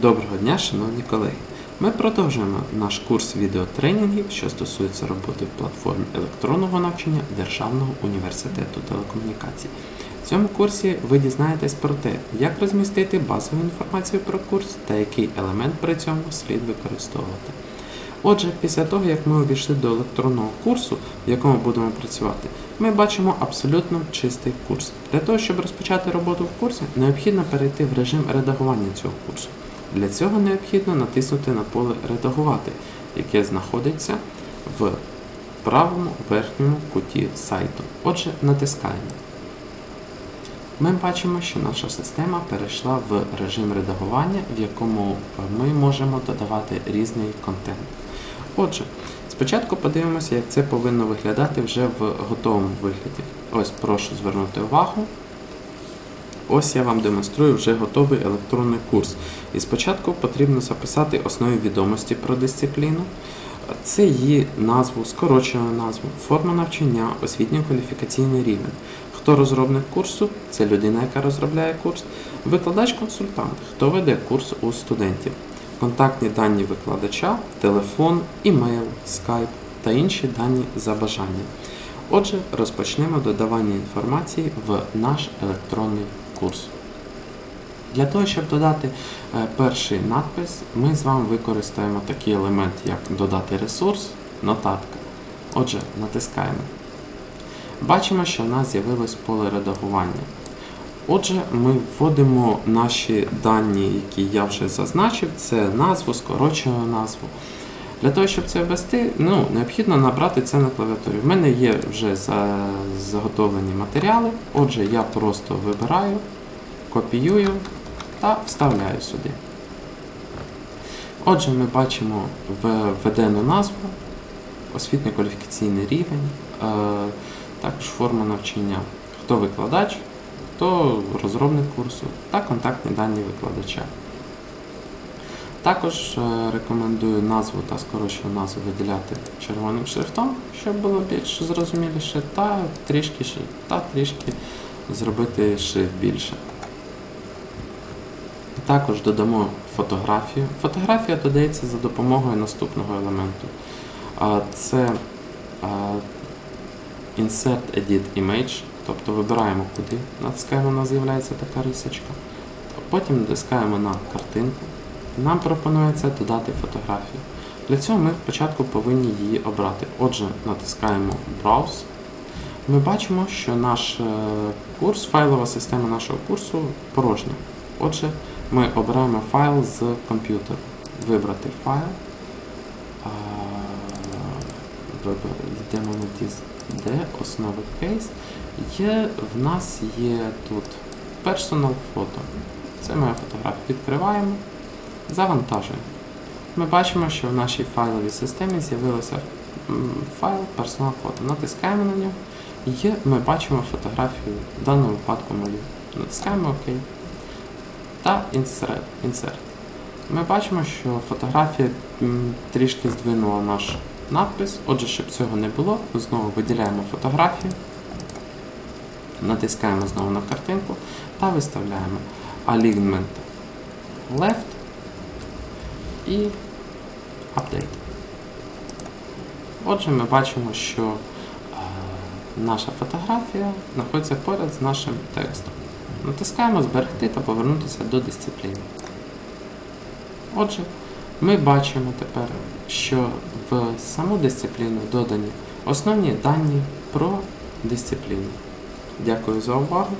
Доброго дня, шановні колеги! Ми продовжуємо наш курс відеотренінгів, що стосується роботи в платформі електронного навчання Державного університету телекомунікацій. В цьому курсі ви дізнаєтесь про те, як розмістити базову інформацію про курс та який елемент при цьому слід використовувати. Отже, після того, як ми увійшли до електронного курсу, в якому будемо працювати, ми бачимо абсолютно чистий курс. Для того, щоб розпочати роботу в курсі, необхідно перейти в режим редагування цього курсу. Для цього необхідно натиснути на поле Редагувати, яке знаходиться в правому верхньому куті сайту. Отже, натискаємо. Ми бачимо, що наша система перейшла в режим редагування, в якому ми можемо додавати різний контент. Отже, спочатку подивимося, як це повинно виглядати вже в готовому вигляді. Ось прошу звернути увагу. Ось я вам демонструю вже готовий електронний курс. І спочатку потрібно записати основні відомості про дисципліну. Це її назву, скорочену назву, форма навчання, освітньо-кваліфікаційний рівень. Хто розробник курсу, це людина, яка розробляє курс, викладач-консультант, хто веде курс у студентів, контактні дані викладача, телефон, імейл, скайп та інші дані за бажанням. Отже, розпочнемо додавання інформації в наш електронний курс. Для того, щоб додати е, перший надпис, ми з вами використаємо такий елемент, як додати ресурс, нотатка. Отже, натискаємо. Бачимо, що в нас з'явилось поле редагування. Отже, ми вводимо наші дані, які я вже зазначив, це назву, скорочену назву. Для того, щоб це ввести, ну, необхідно набрати це на клавіатурі. В мене є вже заготовлені матеріали, отже, я просто вибираю, копіюю та вставляю сюди. Отже, ми бачимо введену назву, освітньо-кваліфікаційний рівень, е, також форма навчання, хто викладач, хто розробник курсу та контактні дані викладача. Також е, рекомендую назву та скорочену назву виділяти червоним шрифтом, щоб було більш зрозуміліше, та трішки та трішки зробити шрифт більше. Також додамо фотографію. Фотографія додається за допомогою наступного елементу. Це Insert Edit Image, тобто вибираємо куди, натискаємо, у нас з'являється така рисочка. Потім натискаємо на картинку. Нам пропонується додати фотографію. Для цього ми спочатку повинні її обрати. Отже, натискаємо Browse. Ми бачимо, що наш е, курс, файлова система нашого курсу порожня. Отже, ми обираємо файл з комп'ютеру. Вибрати файл. Йдемо на диск D, основи кейс. Є, В нас є тут Personal Photo. Це моя фотографія. Відкриваємо. Завантажуємо. Ми бачимо, що в нашій файловій системі з'явився файл Personal Photo. Натискаємо на нього і ми бачимо фотографію, в даному випадку мою. Натискаємо ОК та Insert. Ми бачимо, що фотографія трішки здвинула наш надпис. Отже, щоб цього не було, знову виділяємо фотографію, натискаємо знову на картинку та виставляємо Alignment Left і Update. Отже, ми бачимо, що е, наша фотографія знаходиться поряд з нашим текстом. Натискаємо Зберегти та повернутися до дисципліни. Отже, ми бачимо тепер, що в саму дисципліну додані основні дані про дисципліну. Дякую за увагу.